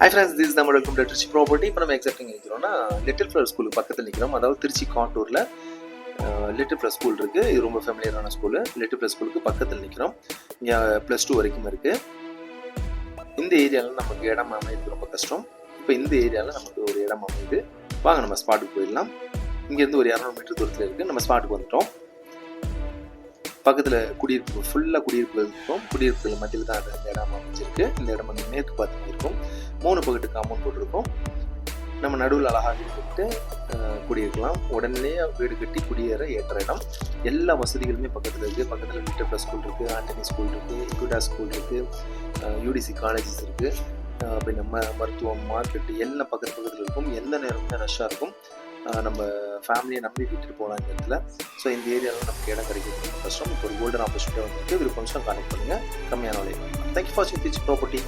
High friends this நம்மளோட to Trichy property இப்போ நம்ம எக்ஸாக்ட் நிற்கிறோம்னா லிட்டில் ஃப்ளவர் ஸ்கூலுக்கு பக்கத்தில் நிற்கிறோம் அதாவது திருச்சி காண்டூரில் லிட்டில் ஃப்ளவர் ஸ்கூல் இருக்குது இது ரொம்ப ஃபேமிலியரான ஸ்கூலு லிட்டில் ஃப்ளவர் ஸ்கூலுக்கு பக்கத்தில் நிற்கிறோம் இங்கே ப்ளஸ் டூ வரைக்கும் இருக்குது இந்த ஏரியாவில் நமக்கு இடம் அமையுது ரொம்ப கஷ்டம். இப்போ இந்த ஏரியாவில் நமக்கு ஒரு இடம் அமையுது. வாங்க நம்ம ஸ்பாட்டுக்கு போயிடலாம். இங்கேருந்து ஒரு இரநூறு மீட்டர் தூரத்தில் இருக்குது நம்ம ஸ்பாட்டுக்கு வந்துட்டோம். பக்கத்தில் குடியிருப்பு ஃபுல்லாக குடியிருப்புகளுக்கும் குடியிருப்புகள் மத்தியில் தான் அந்த இந்த இடம் அமைஞ்சிருக்கு. இந்த இடம் வந்து மேற்கு பார்த்து இருக்கும். மூணு பக்கத்து காம்பவுண்ட் போட்டிருக்கும் நம்ம நடுவில் அழகாக இருந்துட்டு குடியிருக்கலாம். உடனே வீடு கட்டி குடியேற ஏற்ற இடம். எல்லா வசதிகளுமே பக்கத்தில் இருக்குது பக்கத்தில் லிட்டர் ப்ளஸ் ஸ்கூல் இருக்குது ஆண்டனி ஸ்கூல் இருக்குது இக்குடா ஸ்கூல் இருக்குது யூடிசி காலேஜஸ் இருக்குது அப்படி நம்ம மருத்துவம் மார்க்கெட்டு எல்லாம் பக்கத்து பக்கத்தில் இருக்கும். எந்த நேரமுமே ரஷ்ஷாக இருக்கும். நம்ம ஃபேமிலியை நம்பி விட்டுட்டு போகலாம் இந்த இடத்துல. ஸோ இந்த ஏரியாவில் நமக்கு இடம் கிடைக்கிறது ரொம்ப கஷ்டம். இப்போ ஒரு கோல்டன் ஆப்பர்ச்சுனிட்டி வந்துருக்கு. விருப்பம் கனெக்ட் பண்ணுங்கள் கம்மியான விலை thank you for sing this property